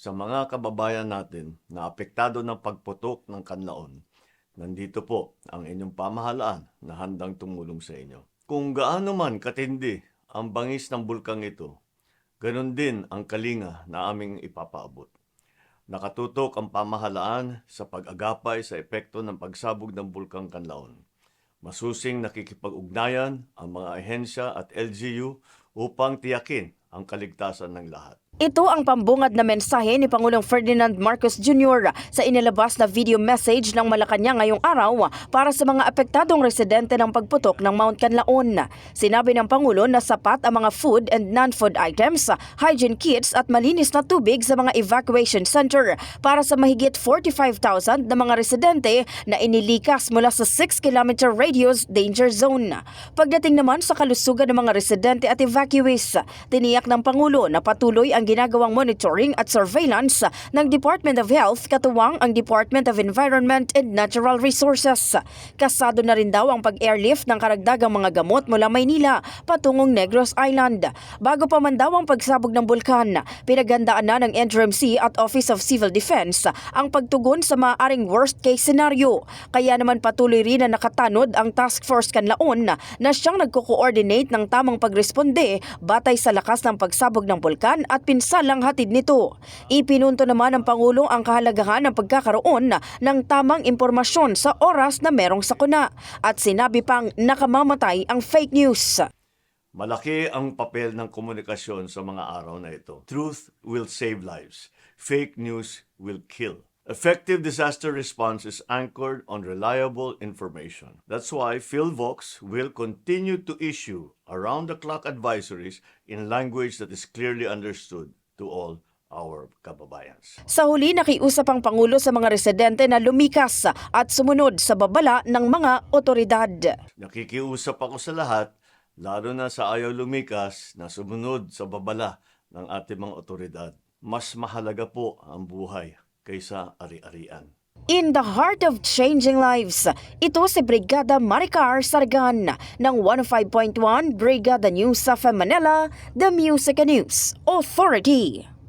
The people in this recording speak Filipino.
sa mga kababayan natin na apektado ng pagputok ng kanlaon, nandito po ang inyong pamahalaan na handang tumulong sa inyo. Kung gaano man katindi ang bangis ng bulkang ito, ganun din ang kalinga na aming ipapaabot. Nakatutok ang pamahalaan sa pag-agapay sa epekto ng pagsabog ng bulkang Kanlaon. Masusing nakikipag-ugnayan ang mga ahensya at LGU upang tiyakin ang kaligtasan ng lahat. Ito ang pambungad na mensahe ni Pangulong Ferdinand Marcos Jr. sa inilabas na video message ng Malacanang ngayong araw para sa mga apektadong residente ng pagputok ng Mount Canlaon. Sinabi ng Pangulo na sapat ang mga food and non-food items, hygiene kits at malinis na tubig sa mga evacuation center para sa mahigit 45,000 na mga residente na inilikas mula sa 6-kilometer radius danger zone. Pagdating naman sa kalusugan ng mga residente at evacuees, tiniyak ng Pangulo na patuloy ang ginagawang monitoring at surveillance ng Department of Health katuwang ang Department of Environment and Natural Resources. Kasado na rin daw ang pag-airlift ng karagdagang mga gamot mula Maynila patungong Negros Island. Bago pa man daw ang pagsabog ng bulkan, pinaghandaan na ng NDRMC at Office of Civil Defense ang pagtugon sa maaaring worst case scenario. Kaya naman patuloy rin na nakatanod ang Task Force Kanlaon na siyang nagko-coordinate ng tamang pagresponde batay sa lakas ng pagsabog ng bulkan at pinsalang hatid nito. Ipinunto naman ng Pangulo ang kahalagahan ng pagkakaroon ng tamang impormasyon sa oras na merong sakuna at sinabi pang nakamamatay ang fake news. Malaki ang papel ng komunikasyon sa mga araw na ito. Truth will save lives. Fake news will kill. Effective disaster response is anchored on reliable information. That's why PhilVox will continue to issue around-the-clock advisories in language that is clearly understood to all our kababayans. Sa huli, nakiusap ang Pangulo sa mga residente na lumikas at sumunod sa babala ng mga otoridad. Nakikiusap ako sa lahat, lalo na sa ayaw lumikas na sumunod sa babala ng ating mga otoridad. Mas mahalaga po ang buhay kaysa ari-arian. In the heart of changing lives, ito si Brigada Maricar Sargan ng 105.1 Brigada News sa Manila, The Music News Authority.